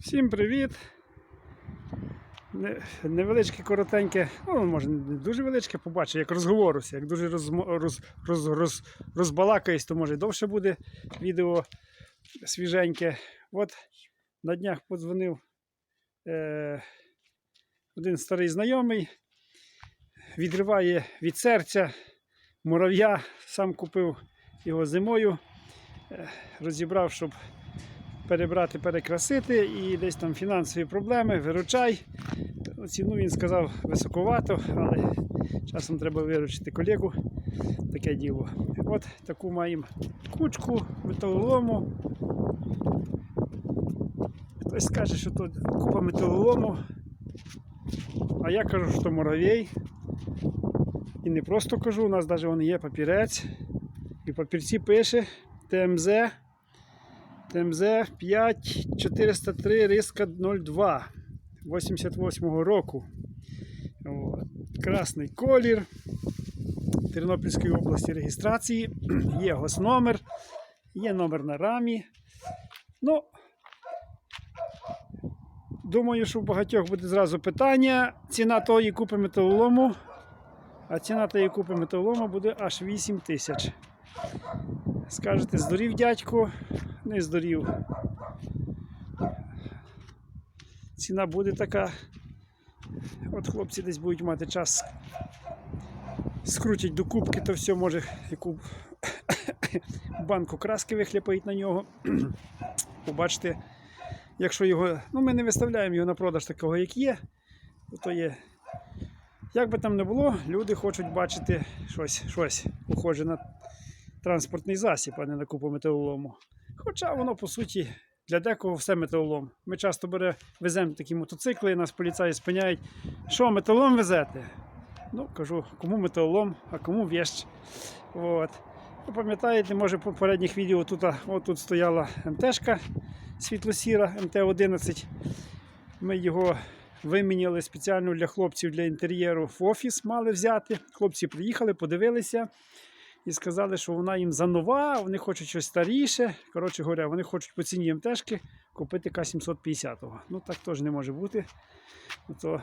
Всім привіт! Невеличке, коротеньке, ну, може, не дуже величке, побачу, як розговорюся, як дуже розмо- роз, роз, роз, розбалакаюсь, то може довше буде відео свіженьке. От на днях подзвонив е, один старий знайомий, відриває від серця мурав'я, сам купив його зимою, е, розібрав, щоб перебрати, перекрасити і десь там фінансові проблеми, виручай. Ціну він сказав високовато, але часом треба виручити колегу. Таке діло. От таку маємо кучку металолому. Хтось скаже, що тут купа металолому. А я кажу, що муравей. І не просто кажу, у нас навіть є папірець. І папірці пише ТМЗ ТМЗ 5403 риска 02 88 року. От. Красний колір Тернопільської області реєстрації. Є госномер, є номер на рамі. Ну, думаю, що в багатьох буде зразу питання. Ціна тої купи металолому. А ціна тої купи металолому буде аж 8 тисяч. Скажете, здурів дядько, не здурів. Ціна буде така. От хлопці десь будуть мати час. Скрутять до кубки, то все може яку банку краски вихляпають на нього. Побачите, якщо його. Ну, ми не виставляємо його на продаж такого, як є, то є. Як би там не було, люди хочуть бачити щось, щось похоже на транспортний засіб, а не на купу металолому. Хоча воно, по суті, для декого все металолом. Ми часто бере, веземо такі мотоцикли, нас поліцаї спиняють. Що, металолом везете? Ну, кажу, кому металолом, а кому вещ. От. Ви пам'ятаєте, може, в попередніх відео тут, а, от тут стояла МТшка світло-сіра МТ-11. Ми його виміняли спеціально для хлопців для інтер'єру в офіс мали взяти. Хлопці приїхали, подивилися і сказали, що вона їм занова, вони хочуть щось старіше. Коротше говоря, вони хочуть по ціні МТшки купити К-750. Ну так теж не може бути. То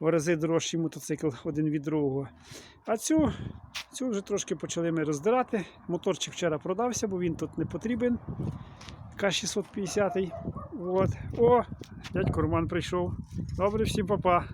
в рази дорожчий мотоцикл один від другого. А цю, цю вже трошки почали ми роздирати. Моторчик вчора продався, бо він тут не потрібен. К-650. От. О, дядько Роман прийшов. Добре, всім папа.